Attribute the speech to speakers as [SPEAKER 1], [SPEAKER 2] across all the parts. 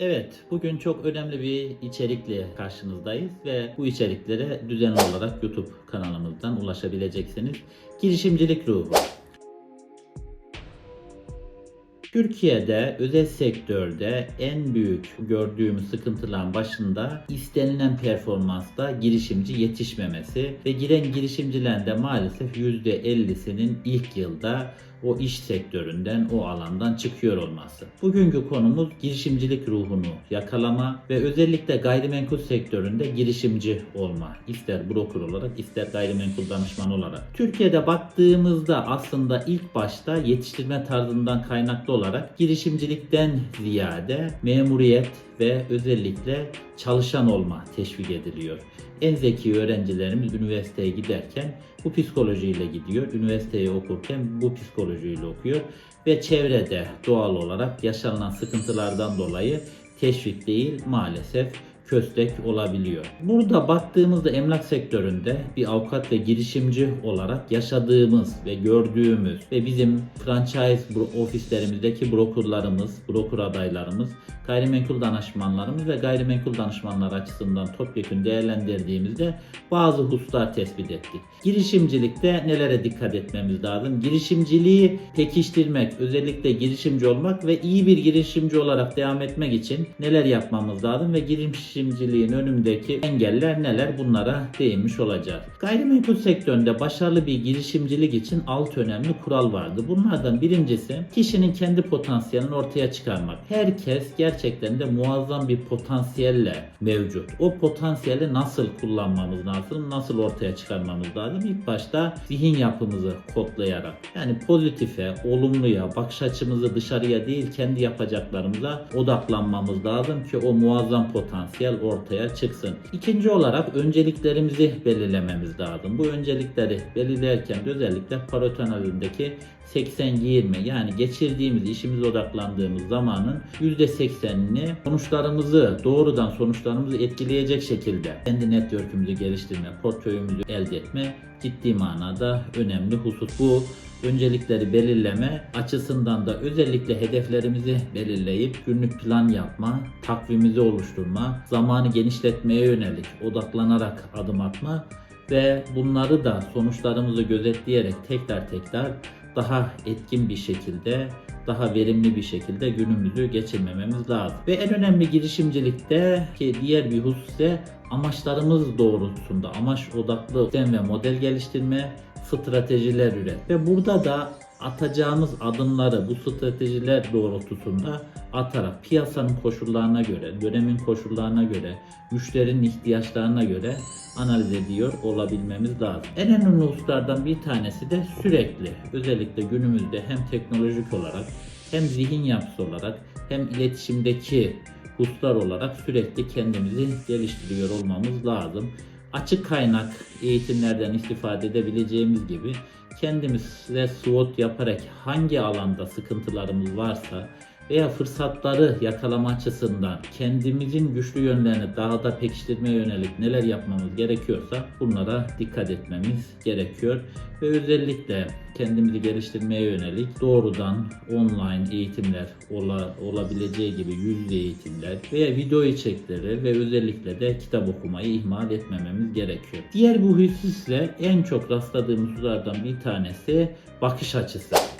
[SPEAKER 1] Evet, bugün çok önemli bir içerikle karşınızdayız ve bu içeriklere düzenli olarak YouTube kanalımızdan ulaşabileceksiniz. Girişimcilik ruhu. Türkiye'de özel sektörde en büyük gördüğümüz sıkıntıların başında istenilen performansta girişimci yetişmemesi ve giren girişimcilerin de maalesef %50'sinin ilk yılda o iş sektöründen, o alandan çıkıyor olması. Bugünkü konumuz girişimcilik ruhunu yakalama ve özellikle gayrimenkul sektöründe girişimci olma. İster broker olarak, ister gayrimenkul danışman olarak. Türkiye'de baktığımızda aslında ilk başta yetiştirme tarzından kaynaklı olarak girişimcilikten ziyade memuriyet ve özellikle çalışan olma teşvik ediliyor. En zeki öğrencilerimiz üniversiteye giderken bu psikolojiyle gidiyor. Üniversiteyi okurken bu psikolojiyle okuyor ve çevrede doğal olarak yaşanan sıkıntılardan dolayı teşvik değil maalesef köstek olabiliyor. Burada baktığımızda emlak sektöründe bir avukat ve girişimci olarak yaşadığımız ve gördüğümüz ve bizim franchise ofislerimizdeki brokerlarımız, broker adaylarımız, gayrimenkul danışmanlarımız ve gayrimenkul danışmanlar açısından topyekun değerlendirdiğimizde bazı hususlar tespit ettik. Girişimcilikte nelere dikkat etmemiz lazım? Girişimciliği pekiştirmek, özellikle girişimci olmak ve iyi bir girişimci olarak devam etmek için neler yapmamız lazım ve girişimciliğin önündeki engeller neler bunlara değinmiş olacağız. Gayrimenkul sektöründe başarılı bir girişimcilik için alt önemli kural vardı. Bunlardan birincisi kişinin kendi potansiyelini ortaya çıkarmak. Herkes gerçekten de muazzam bir potansiyelle mevcut. O potansiyeli nasıl kullanmamız lazım, nasıl ortaya çıkarmamız lazım? İlk başta zihin yapımızı kodlayarak yani pozitife, olumluya, bakış açımızı dışarıya değil kendi yapacaklarımıza odaklanmamız lazım ki o muazzam potansiyel ortaya çıksın. İkinci olarak önceliklerimizi belirlememiz lazım. Bu öncelikleri belirlerken de özellikle Pareto analizindeki 80-20 yani geçirdiğimiz işimize odaklandığımız zamanın %80'ini sonuçlarımızı doğrudan sonuçlarımızı etkileyecek şekilde kendi network'ümüzü geliştirme, portföyümüzü elde etme ciddi manada önemli husus. Bu öncelikleri belirleme açısından da özellikle hedeflerimizi belirleyip günlük plan yapma, takvimimizi oluşturma, zamanı genişletmeye yönelik odaklanarak adım atma ve bunları da sonuçlarımızı gözetleyerek tekrar tekrar daha etkin bir şekilde, daha verimli bir şekilde günümüzü geçirmememiz lazım. Ve en önemli girişimcilikte ki diğer bir husus ise amaçlarımız doğrultusunda amaç odaklı sistem ve model geliştirme, stratejiler üret. Ve burada da atacağımız adımları bu stratejiler doğrultusunda atarak piyasanın koşullarına göre, dönemin koşullarına göre, müşterinin ihtiyaçlarına göre analiz ediyor olabilmemiz lazım. En önemli hususlardan bir tanesi de sürekli özellikle günümüzde hem teknolojik olarak hem zihin yapısı olarak hem iletişimdeki hususlar olarak sürekli kendimizi geliştiriyor olmamız lazım. Açık kaynak eğitimlerden istifade edebileceğimiz gibi kendimize SWOT yaparak hangi alanda sıkıntılarımız varsa veya fırsatları yakalama açısından kendimizin güçlü yönlerini daha da pekiştirmeye yönelik neler yapmamız gerekiyorsa bunlara dikkat etmemiz gerekiyor. Ve özellikle kendimizi geliştirmeye yönelik doğrudan online eğitimler ola, olabileceği gibi yüz eğitimler veya video içerikleri ve özellikle de kitap okumayı ihmal etmememiz gerekiyor. Diğer bu hususla en çok rastladığımız hususlardan bir tanesi bakış açısı.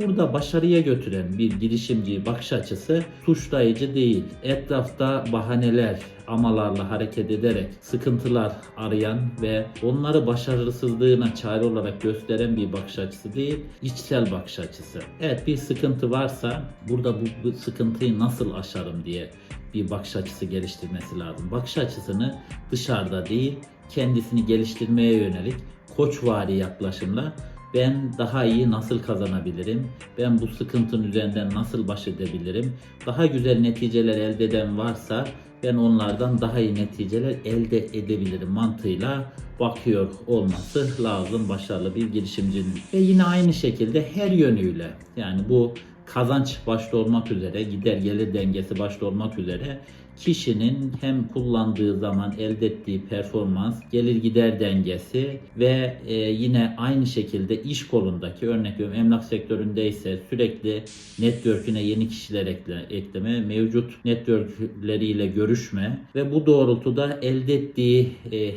[SPEAKER 1] Burada başarıya götüren bir girişimci bakış açısı suçlayıcı değil. Etrafta bahaneler, amalarla hareket ederek sıkıntılar arayan ve onları başarısızlığına çare olarak gösteren bir bakış açısı değil, içsel bakış açısı. Evet bir sıkıntı varsa burada bu, bu sıkıntıyı nasıl aşarım diye bir bakış açısı geliştirmesi lazım. Bakış açısını dışarıda değil, kendisini geliştirmeye yönelik koçvari yaklaşımla ben daha iyi nasıl kazanabilirim? Ben bu sıkıntının üzerinden nasıl baş edebilirim? Daha güzel neticeler elde eden varsa ben onlardan daha iyi neticeler elde edebilirim mantığıyla bakıyor olması lazım başarılı bir girişimcinin. Ve yine aynı şekilde her yönüyle yani bu kazanç başta olmak üzere, gider gelir dengesi başta olmak üzere kişinin hem kullandığı zaman elde ettiği performans, gelir gider dengesi ve e, yine aynı şekilde iş kolundaki örnek veriyorum emlak sektöründe ise sürekli network'üne yeni kişiler ekle, ekleme, mevcut networkleriyle görüşme ve bu doğrultuda elde ettiği e,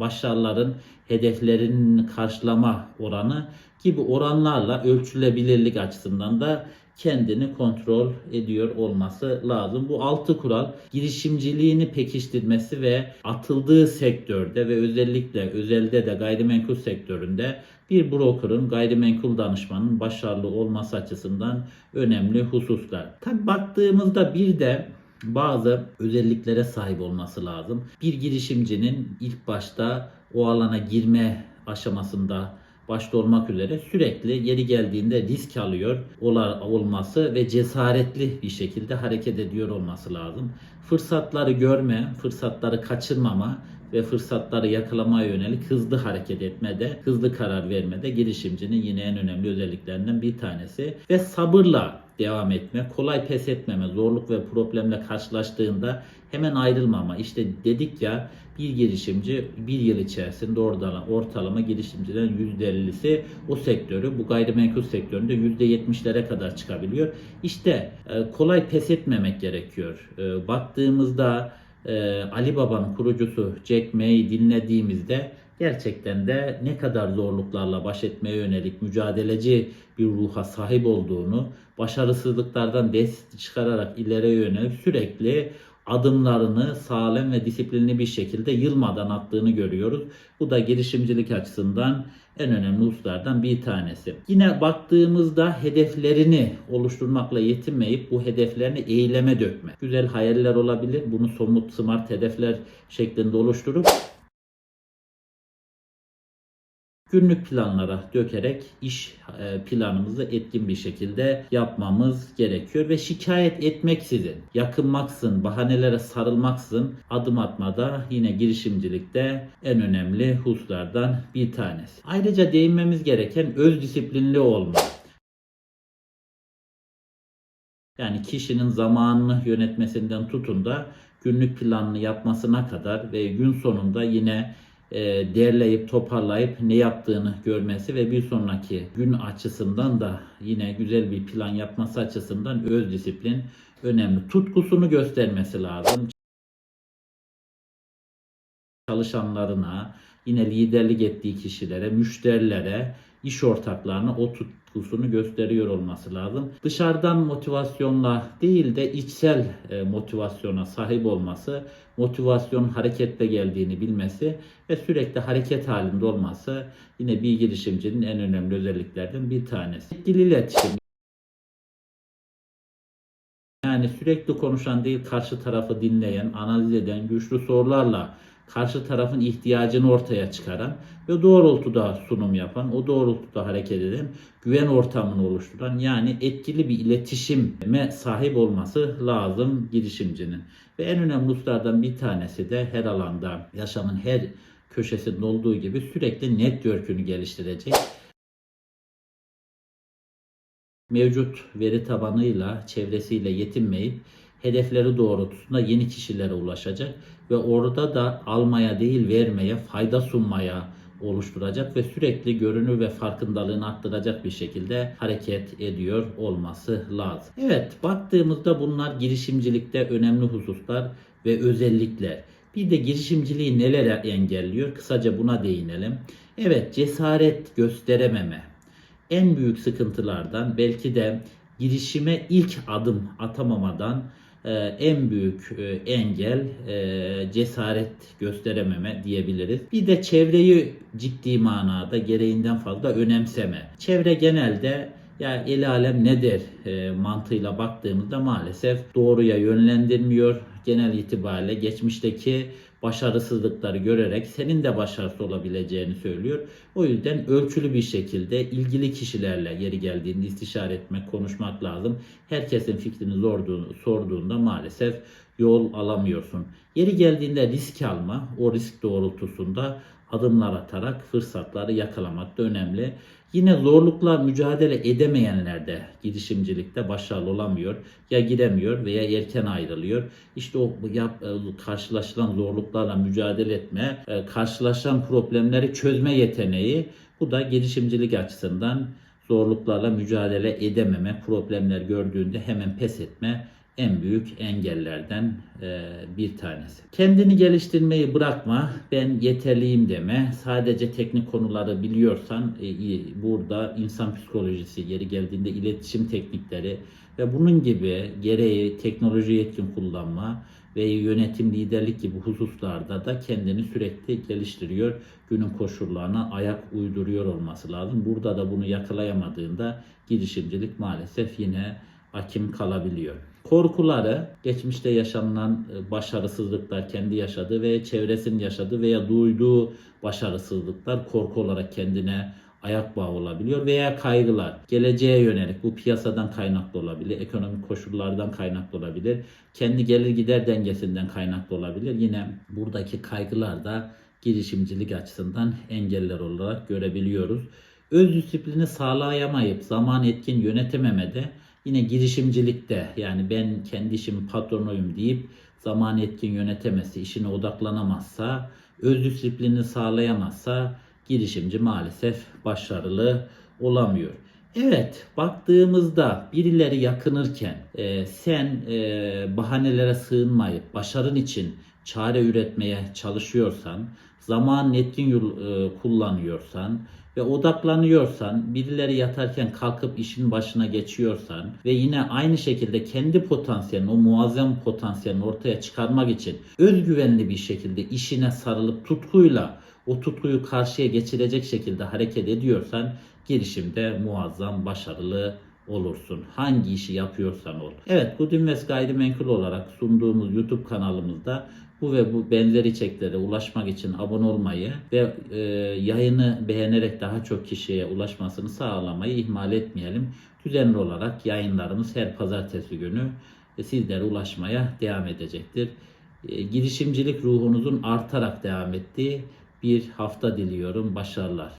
[SPEAKER 1] başarıların hedeflerin karşılama oranı gibi oranlarla ölçülebilirlik açısından da kendini kontrol ediyor olması lazım. Bu altı kural girişimciliğini pekiştirmesi ve atıldığı sektörde ve özellikle özelde de gayrimenkul sektöründe bir brokerın, gayrimenkul danışmanın başarılı olması açısından önemli hususlar. Tabi baktığımızda bir de bazı özelliklere sahip olması lazım. Bir girişimcinin ilk başta o alana girme aşamasında başta olmak üzere sürekli yeri geldiğinde risk alıyor olması ve cesaretli bir şekilde hareket ediyor olması lazım. Fırsatları görme, fırsatları kaçırmama ve fırsatları yakalamaya yönelik hızlı hareket etmede, hızlı karar vermede girişimcinin yine en önemli özelliklerinden bir tanesi. Ve sabırla devam etme, kolay pes etmeme, zorluk ve problemle karşılaştığında hemen ayrılmama. İşte dedik ya bir girişimci bir yıl içerisinde ortalama, ortalama girişimcilerin %50'si o sektörü bu gayrimenkul sektöründe %70'lere kadar çıkabiliyor. İşte e, kolay pes etmemek gerekiyor. E, baktığımızda e, Ali Baba'nın kurucusu Jack May'i dinlediğimizde gerçekten de ne kadar zorluklarla baş etmeye yönelik mücadeleci bir ruha sahip olduğunu, başarısızlıklardan ders çıkararak ileriye yönelik sürekli adımlarını sağlam ve disiplinli bir şekilde yılmadan attığını görüyoruz. Bu da girişimcilik açısından en önemli hususlardan bir tanesi. Yine baktığımızda hedeflerini oluşturmakla yetinmeyip bu hedeflerini eyleme dökme. Güzel hayaller olabilir. Bunu somut smart hedefler şeklinde oluşturup günlük planlara dökerek iş e, planımızı etkin bir şekilde yapmamız gerekiyor ve şikayet etmeksizin, yakınmaksın, bahanelere sarılmaksın adım atmada yine girişimcilikte en önemli hususlardan bir tanesi. Ayrıca değinmemiz gereken öz disiplinli olma. Yani kişinin zamanını yönetmesinden tutun da günlük planını yapmasına kadar ve gün sonunda yine e, derleyip toparlayıp ne yaptığını görmesi ve bir sonraki gün açısından da yine güzel bir plan yapması açısından öz disiplin önemli. Tutkusunu göstermesi lazım. Çalışanlarına, yine liderlik ettiği kişilere, müşterilere, iş ortaklarına o tutkusunu gösteriyor olması lazım. Dışarıdan motivasyonla değil de içsel e, motivasyona sahip olması, motivasyon hareketle geldiğini bilmesi ve sürekli hareket halinde olması yine bir girişimcinin en önemli özelliklerden bir tanesi. Etkili iletişim. Yani sürekli konuşan değil karşı tarafı dinleyen, analiz eden, güçlü sorularla karşı tarafın ihtiyacını ortaya çıkaran ve doğrultuda sunum yapan, o doğrultuda hareket eden, güven ortamını oluşturan yani etkili bir iletişime sahip olması lazım girişimcinin. Ve en önemli hususlardan bir tanesi de her alanda, yaşamın her köşesinde olduğu gibi sürekli network'ünü geliştirecek. Mevcut veri tabanıyla, çevresiyle yetinmeyip hedefleri doğrultusunda yeni kişilere ulaşacak ve orada da almaya değil vermeye, fayda sunmaya oluşturacak ve sürekli görünür ve farkındalığını arttıracak bir şekilde hareket ediyor olması lazım. Evet, baktığımızda bunlar girişimcilikte önemli hususlar ve özellikler. Bir de girişimciliği nelere engelliyor? Kısaca buna değinelim. Evet, cesaret gösterememe. En büyük sıkıntılardan belki de girişime ilk adım atamamadan en büyük e, engel e, cesaret gösterememe diyebiliriz. Bir de çevreyi ciddi manada gereğinden fazla önemseme. Çevre genelde ya el alem ne der e, mantığıyla baktığımızda maalesef doğruya yönlendirmiyor. Genel itibariyle geçmişteki başarısızlıkları görerek senin de başarısız olabileceğini söylüyor. O yüzden ölçülü bir şekilde ilgili kişilerle yeri geldiğinde istişare etmek, konuşmak lazım. Herkesin fikrini sorduğunu, sorduğunda maalesef yol alamıyorsun. Yeri geldiğinde risk alma, o risk doğrultusunda adımlar atarak fırsatları yakalamak da önemli. Yine zorlukla mücadele edemeyenler de girişimcilikte başarılı olamıyor. Ya giremiyor veya erken ayrılıyor. İşte o yap, e, karşılaşılan zorluklarla mücadele etme, e, karşılaşılan problemleri çözme yeteneği bu da girişimcilik açısından zorluklarla mücadele edememe, problemler gördüğünde hemen pes etme en büyük engellerden e, bir tanesi. Kendini geliştirmeyi bırakma, ben yeterliyim deme. Sadece teknik konuları biliyorsan e, iyi. burada insan psikolojisi, yeri geldiğinde iletişim teknikleri ve bunun gibi gereği teknoloji yetkin kullanma ve yönetim, liderlik gibi hususlarda da kendini sürekli geliştiriyor. Günün koşullarına ayak uyduruyor olması lazım. Burada da bunu yakalayamadığında girişimcilik maalesef yine hakim kalabiliyor. Korkuları, geçmişte yaşanılan e, başarısızlıklar, kendi yaşadığı veya çevresinin yaşadığı veya duyduğu başarısızlıklar korku olarak kendine ayak bağı olabiliyor veya kaygılar geleceğe yönelik bu piyasadan kaynaklı olabilir, ekonomik koşullardan kaynaklı olabilir, kendi gelir gider dengesinden kaynaklı olabilir. Yine buradaki kaygılar da girişimcilik açısından engeller olarak görebiliyoruz. Öz disiplini sağlayamayıp zaman etkin yönetememede yine girişimcilikte yani ben kendi işimin patronuyum deyip zaman etkin yönetemezse, işine odaklanamazsa, öz disiplini sağlayamazsa girişimci maalesef başarılı olamıyor. Evet, baktığımızda birileri yakınırken e, sen e, bahanelere sığınmayıp başarın için çare üretmeye çalışıyorsan, zaman etkin yol, e, kullanıyorsan ve odaklanıyorsan, birileri yatarken kalkıp işin başına geçiyorsan ve yine aynı şekilde kendi potansiyelini, o muazzam potansiyelini ortaya çıkarmak için özgüvenli bir şekilde işine sarılıp tutkuyla o tutkuyu karşıya geçirecek şekilde hareket ediyorsan girişimde muazzam başarılı olursun. Hangi işi yapıyorsan ol. Evet Goodinvest Gayrimenkul olarak sunduğumuz YouTube kanalımızda bu ve bu benzeri içeriklere ulaşmak için abone olmayı ve e, yayını beğenerek daha çok kişiye ulaşmasını sağlamayı ihmal etmeyelim. Düzenli olarak yayınlarımız her pazartesi günü e, sizlere ulaşmaya devam edecektir. E, girişimcilik ruhunuzun artarak devam ettiği bir hafta diliyorum. Başarılar.